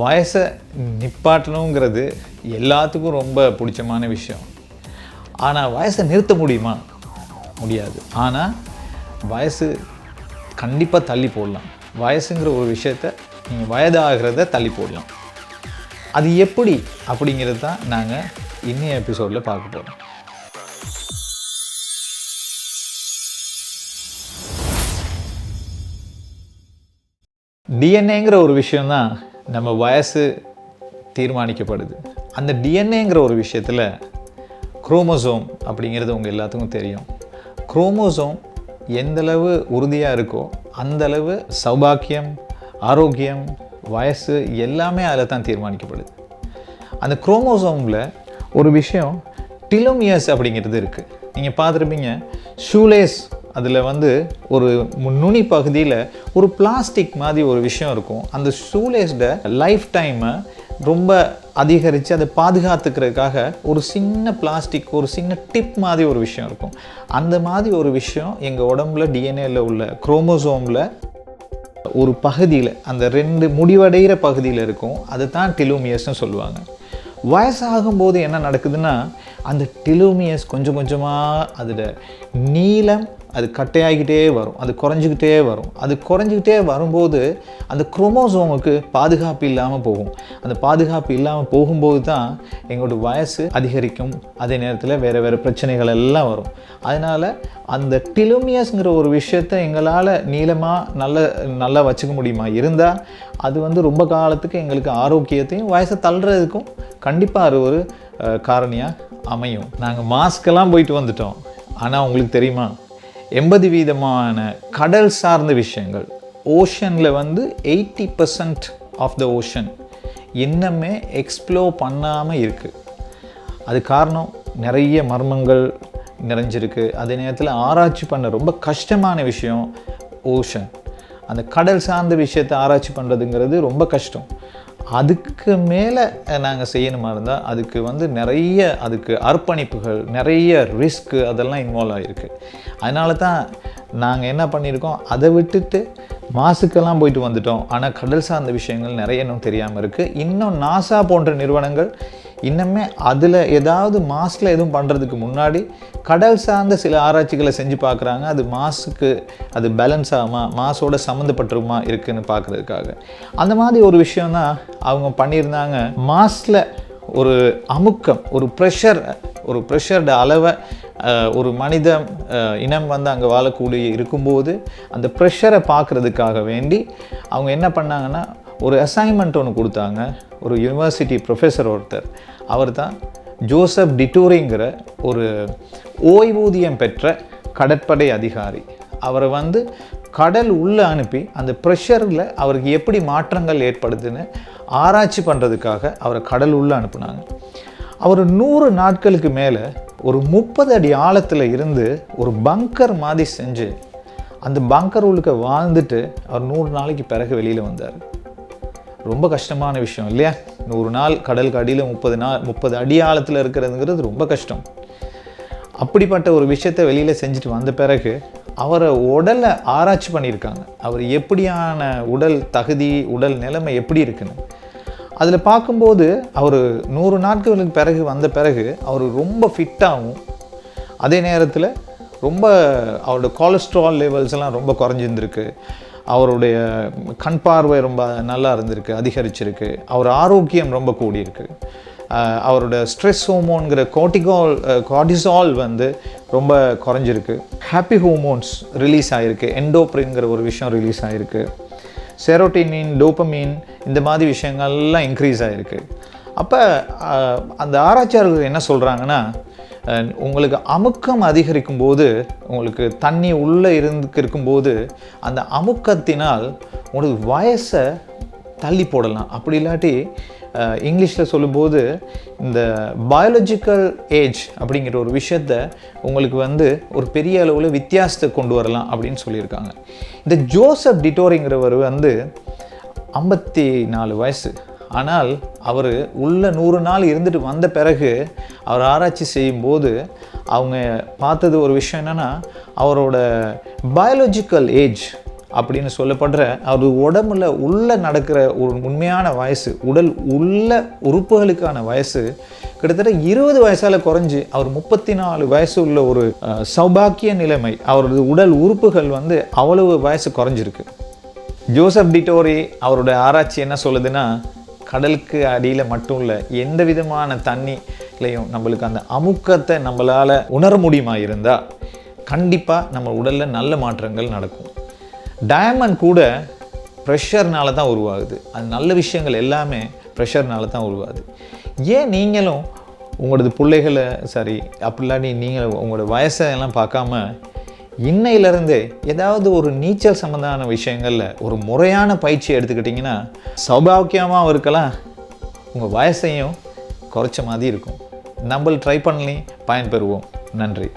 வயசை நிப்பாட்டணுங்கிறது எல்லாத்துக்கும் ரொம்ப பிடிச்சமான விஷயம். ஆனால் வயசை நிறுத்த முடியுமா? முடியாது. ஆனால் வயசு கண்டிப்பாக தள்ளி போடலாம். வயசுங்கிற ஒரு விஷயத்த நீங்கள் வயதாகிறத தள்ளி போடலாம். அது எப்படி? அப்படிங்கிறது தான் நாங்கள் இன்னைய எபிசோடில் பார்க்க போகிறோம் டிஎன்ஏங்கிற ஒரு விஷயம் தான் நம்ம வயசு தீர்மானிக்கப்படுது. அந்த டிஎன்ஏங்கிற ஒரு விஷயத்தில் குரோமோசோம் அப்படிங்கிறது உங்கள் எல்லாத்துக்கும் தெரியும். குரோமோசோம் எந்தளவு உறுதியாக இருக்கோ அந்தளவு சௌபாக்கியம் ஆரோக்கியம் வயசு எல்லாமே அதில் தான் தீர்மானிக்கப்படுது. அந்த குரோமோசோமில் ஒரு விஷயம் டிலோமியர்ஸ் அப்படிங்கிறது இருக்குது நீங்கள் பார்த்துருப்பீங்க ஷூலேஸ் அதில் வந்து ஒரு நுனி பகுதியில் ஒரு பிளாஸ்டிக் மாதிரி ஒரு விஷயம் இருக்கும். அந்த ஷூலேஸ்ட லைஃப் டைமை ரொம்ப அதிகரித்து அதை பாதுகாத்துக்கிறதுக்காக ஒரு சின்ன பிளாஸ்டிக் ஒரு சின்ன டிப் மாதிரி ஒரு விஷயம் இருக்கும். அந்த மாதிரி ஒரு விஷயம் எங்கள் உடம்புல டிஎன்ஏல உள்ள குரோமோசோமில் ஒரு பகுதியில் அந்த ரெண்டு முடிவடைகிற பகுதியில் இருக்கும். அதை தான் டிலோமியர்ஸ்னு சொல்லுவாங்க. வயசாகும்போது என்ன நடக்குதுன்னா அந்த டிலோமியஸ் கொஞ்சம் கொஞ்சமாக அதில் நீளம் அது கட்டையாகிக்கிட்டே வரும். அது குறைஞ்சிக்கிட்டே வரும். அது குறைஞ்சிக்கிட்டே வரும்போது அந்த குரோமோசோமுக்கு பாதுகாப்பு இல்லாமல் போகும். அந்த பாதுகாப்பு இல்லாமல் போகும்போது தான் எங்களோட வயசு அதிகரிக்கும். அதே நேரத்தில் வேறு வேறு பிரச்சனைகள் எல்லாம் வரும். அதனால் அந்த டிலோமியஸ்ங்கிற ஒரு விஷயத்தை எங்களால் நீளமாக நல்ல நல்லா வச்சுக்க முடியுமா? இருந்தால் அது வந்து ரொம்ப காலத்துக்கு எங்களுக்கு ஆரோக்கியத்தையும் வயசை தள்ளுறதுக்கும் கண்டிப்பாக அது ஒரு காரணியாக அமையும். நாங்கள் மாஸ்க்கெல்லாம் போயிட்டு வந்துட்டோம். ஆனால் உங்களுக்கு தெரியுமா? எண்பது வீதமான கடல் சார்ந்த விஷயங்கள். ஓஷனில் வந்து eighty percent of the ocean இன்னமே எக்ஸ்ப்ளோர் பண்ணாமல் இருக்குது அது காரணம் நிறைய மர்மங்கள் நிறைஞ்சிருக்கு. அதே நேரத்தில் ஆராய்ச்சி பண்ண ரொம்ப கஷ்டமான விஷயம் ஓஷன் அந்த கடல் சார்ந்த விஷயத்தை ஆராய்ச்சி பண்ணுறதுங்கிறது ரொம்ப கஷ்டம். அதுக்கு மேலே நாங்கள் செய்யணுமா இருந்தால் அதுக்கு வந்து நிறைய அதுக்கு அர்ப்பணிப்புகள் நிறைய ரிஸ்க்கு அதெல்லாம் இன்வால்வ் ஆகிருக்கு அதனால தான் நாங்கள் என்ன பண்ணியிருக்கோம் அதை விட்டுட்டு மாசுக்கெல்லாம் போயிட்டு வந்துட்டோம். ஆனால் கடல் சார்ந்த விஷயங்கள் நிறைய இன்னும் தெரியாமல் இருக்குது இன்னும் நாசா போன்ற நிறுவனங்கள் இன்னுமே அதில் ஏதாவது மாஸில் எதுவும் பண்ணுறதுக்கு முன்னாடி கடல் சார்ந்த சில ஆராய்ச்சிகளை செஞ்சு பார்க்குறாங்க அது மாஸுக்கு அது பேலன்ஸ் ஆகுமா மாஸோட சம்மந்தப்பட்டிருமா இருக்குதுன்னு பார்க்குறதுக்காக அந்த மாதிரி ஒரு விஷயம் தான் அவங்க பண்ணியிருந்தாங்க. மாஸில் ஒரு அமுக்கம் ஒரு ப்ரெஷர் ஒரு ப்ரெஷர்ட அளவை ஒரு மனித இனம் வந்து அங்கே வாழக்கூடிய இருக்கும்போது அந்த ப்ரெஷரை பார்க்குறதுக்காக வேண்டி அவங்க என்ன பண்ணாங்கன்னா ஒரு அசைன்மெண்ட் ஒன்று கொடுத்தாங்க. ஒரு யுனிவர்சிட்டி ப்ரொஃபஸர் ஒருத்தர். அவர் தான் ஜோசப் டிட்டூரிங்கிற ஒரு ஓய்வூதியம் பெற்ற கடற்படை அதிகாரி. அவரை வந்து கடல் உள்ளே அனுப்பி அந்த ப்ரெஷரில் அவருக்கு எப்படி மாற்றங்கள் ஏற்படுதுன்னு ஆராய்ச்சி பண்ணுறதுக்காக அவரை கடல் உள்ளே அனுப்புனாங்க. அவர் நூறு நாட்களுக்கு மேலே ஒரு முப்பது அடி ஆழத்தில் இருந்து ஒரு பங்கர் மாதிரி செஞ்சு அந்த பங்கர் உள்ளுக்க வாழ்ந்துட்டு அவர் நூறு நாளைக்கு பிறகு வெளியில் வந்தார். ரொம்ப கஷ்டமான விஷயம் இல்லையா? நூறு நாள் கடலுக்கு அடியில் முப்பது நாள் முப்பது அடி ஆழத்தில் இருக்கிறதுங்கிறது ரொம்ப கஷ்டம். அப்படிப்பட்ட ஒரு விஷயத்தை வெளியில் செஞ்சுட்டு வந்த பிறகு அவரை உடலை ஆராய்ச்சி பண்ணியிருக்காங்க. அவர் எப்படியான உடல் தகுதி உடல் நிலைமை எப்படி இருக்குன்னு. அதில் பார்க்கும்போது அவர் நூறு நாட்களுக்கு பிறகு வந்த பிறகு அவர் ரொம்ப ஃபிட்டாகவும் அதே நேரத்தில் ரொம்ப அவரோட கொலஸ்ட்ரால் லெவல்ஸ் எல்லாம் ரொம்ப குறைஞ்சிருந்துருக்கு. அவருடைய கண் பார்வை ரொம்ப நல்லா இருந்திருக்கு அதிகரிச்சிருக்கு. அவர் ஆரோக்கியம் ரொம்ப கூடியிருக்கு. அவரோட ஸ்ட்ரெஸ் ஹோமோன்கிற கோட்டிகால் கார்டிசால் வந்து ரொம்ப குறைஞ்சிருக்கு. ஹாப்பி ஹோமோன்ஸ் ரிலீஸ் ஆகிருக்கு எண்டோப்ரின்கிற ஒரு விஷயம் ரிலீஸ் ஆகிருக்கு செரோட்டினின் டோப்பமீன் இந்த மாதிரி விஷயங்கள்லாம் இன்க்ரீஸ் ஆகிருக்கு அப்போ அந்த ஆராய்ச்சியாளர்கள் என்ன சொல்கிறாங்கன்னா உங்களுக்கு அமுக்கம் அதிகரிக்கும் போது உங்களுக்கு தண்ணி உள்ளே இருந்து இருக்கும்போது அந்த அமுக்கத்தினால் உங்களுக்கு வயசை தள்ளி போடலாம். அப்படி இல்லாட்டி இங்கிலீஷில் சொல்லும்போது இந்த பயாலஜிக்கல் ஏஜ் அப்படிங்கிற ஒரு விஷயத்த உங்களுக்கு வந்து ஒரு பெரிய அளவில் வித்தியாசத்தை கொண்டு வரலாம் அப்படின்னு சொல்லியிருக்காங்க. இந்த ஜோசப் டிட்டோரிங்கிறவர் வந்து ஐம்பத்தி நாலு வயசு. ஆனால் அவர் உள்ள நூறு நாள் இருந்துட்டு வந்த பிறகு அவர் ஆராய்ச்சி செய்யும்போது அவங்க பார்த்தது ஒரு விஷயம் என்னென்னா அவரோட பயாலஜிக்கல் ஏஜ் அப்படின்னு சொல்லப்படுற அவர் உடம்புல உள்ளே நடக்கிற ஒரு உண்மையான வயசு உடல் உள்ள உறுப்புகளுக்கான வயசு கிட்டத்தட்ட இருபது வயசால் குறைஞ்சி அவர் முப்பத்தி நாலு வயசு உள்ள ஒரு சௌபாக்கிய நிலைமை அவரது உடல் உறுப்புகள் வந்து அவ்வளவு வயசு குறைஞ்சிருக்கு. ஜோசப் டிட்டோரி அவருடைய ஆராய்ச்சி என்ன சொல்லுதுன்னா கடலுக்கு அடியில் மட்டும் இல்லை எந்த விதமான தண்ணிலையும் நம்மளுக்கு அந்த அமுக்கத்தை நம்மளால் உணர முடியுமா இருந்தால் கண்டிப்பாக நம்ம உடலில் நல்ல மாற்றங்கள் நடக்கும். டயமண்ட் கூட ப்ரெஷர்னால தான் உருவாகுது. அது நல்ல விஷயங்கள் எல்லாமே ப்ரெஷர்னால தான் உருவாகுது. ஏன் நீங்களும் உங்களோட பிள்ளைகளை சரி நீ நீங்கள் உங்களோட வயசை எல்லாம் பார்க்காம இன்னையிலேருந்தே ஏதாவது ஒரு நீச்சல் சம்மந்தமான விஷயங்களில் ஒரு முறையான பயிற்சி எடுத்துக்கிட்டிங்கன்னா சௌபாக்கியமாகவும் இருக்கலாம் உங்கள் வயசையும் குறைச்ச மாதிரி இருக்கும். நம்மள் ட்ரை பண்ணி பயன்பெறுவோம். நன்றி.